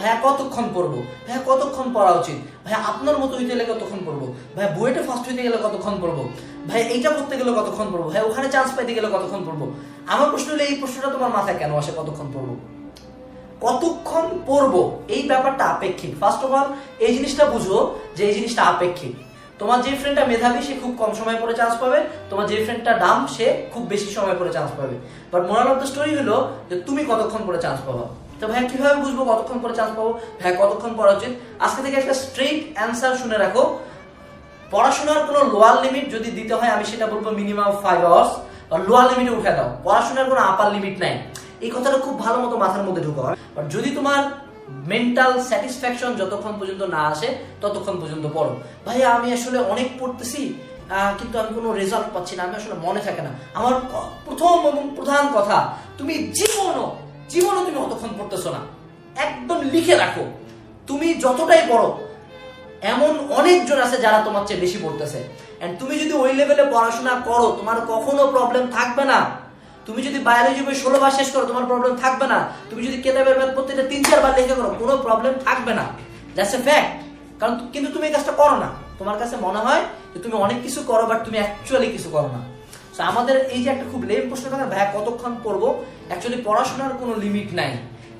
ভাইয়া, কতক্ষণ পড়ব? ভাইয়া, কতক্ষণ পড়া উচিত? ভাইয়া, আপনার মতো হইতে গেলে কতক্ষণ পড়ব? ভাইয়া বুয়েটে ফার্স্ট হইতে গেলে কতক্ষণ পড়ব? ভাই এইটা করতে গেলে কতক্ষণ পড়ব? ভাই ওখানে চান্স পাইতে গেলে কতক্ষণ পড়ব? আমার প্রশ্ন হলে, এই প্রশ্নটা তোমার মাথায় কেন আসে, কতক্ষণ পড়ব? কতক্ষণ পড়ব? এই ব্যাপারটা আপেক্ষিক। ফার্স্ট অফ অল এই জিনিসটা বুঝো যে এই জিনিসটা আপেক্ষিক। তোমার যে ফ্রেন্ডটা মেধাবী, সে খুব কম সময় পরে চান্স পাবে। তোমার যে ফ্রেন্ডটা ডাম সে খুব বেশি সময় পরে চান্স পাবে। But moral of the story হলো যে তুমি কতক্ষণ পরে চান্স পাবো? তো ভাই কীভাবে বুঝব কতক্ষণ পরে চান্স পাবো? ভাই কতক্ষণ পড়া উচিত আজকে থেকে একটা স্ট্রেট অ্যান্সার শুনে রাখো। পড়াশোনার কোনো লোয়ার লিমিট যদি দিতে হয়, আমি সেটা বলব মিনিমাম ফাইভ আওয়ার্স বা লোয়ার লিমিটে উঠে দাও। পড়াশোনার কোনো আপার লিমিট নাই। এই কথাটা খুব ভালো মতো মাথার মধ্যে ঢুকো বাট যদি তোমার মেন্টাল স্যাটিসফ্যাকশন যতক্ষণ পর্যন্ত না আসে, ততক্ষণ পর্যন্ত পড়ো। ভাইয়া, আমি আসলে অনেক পড়তেছি কিন্তু আমি কোনো রেজাল্ট পাচ্ছি না। আমি আসলে মনে থাকে না। আমার প্রথম এবং প্রধান কথা, তুমি যে জীবনও জীবনও তুমি অতক্ষণ পড়তেছো না। একদম লিখে রাখো। তুমি যতটাই পড়ো, এমন অনেকজন আছে যারা তোমার চেয়ে বেশি পড়তেছে। এন্ড তুমি যদি ওই লেভেলে পড়াশোনা করো, তোমার কখনো প্রবলেম থাকবে না। তুমি যদি বায়োলজি বই ষোলো বার শেষ করো, তোমার প্রবলেম থাকবে না। তুমি যদি কেতাবের ম্যাথ প্রত্যেকটা তিন চারবার লেখা করো, কোনো প্রবলেম থাকবে না। দ্যাটস এ ফ্যাক্ট কারণ কিন্তু তুমি এই কাজটা করো না। তোমার কাছে মনে হয় যে তুমি অনেক কিছু করো বাট তুমি অ্যাকচুয়ালি কিছু করো না। আমাদের এই যে একটা খুব লেম প্রশ্ন থাকে ভাইয়া কতক্ষণ পড়ব? অ্যাকচুয়ালি পড়াশোনার কোনো লিমিট নাই।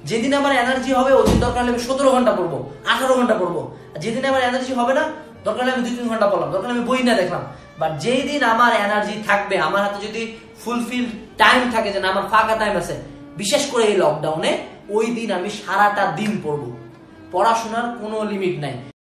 যেদিন আমার এনার্জি হবে ওদিন দরকার হলে আমি সতেরো ঘণ্টা পড়ব, আঠারো ঘণ্টা পড়ব। যেদিন আমার এনার্জি হবে না, দরকার হলে আমি দুই তিন ঘণ্টা পড়লাম, দরকার আমি বই না দেখলাম। বাট যেই দিন আমার এনার্জি থাকবে, আমার হাতে যদি ফুলফিল টাইম থাকে যে না, আমার ফাঁকা টাইম আছে, বিশেষ করে এই লকডাউনে ওই দিন আমি সারাটা দিন পড়ব। পড়াশোনার কোনো লিমিট নাই।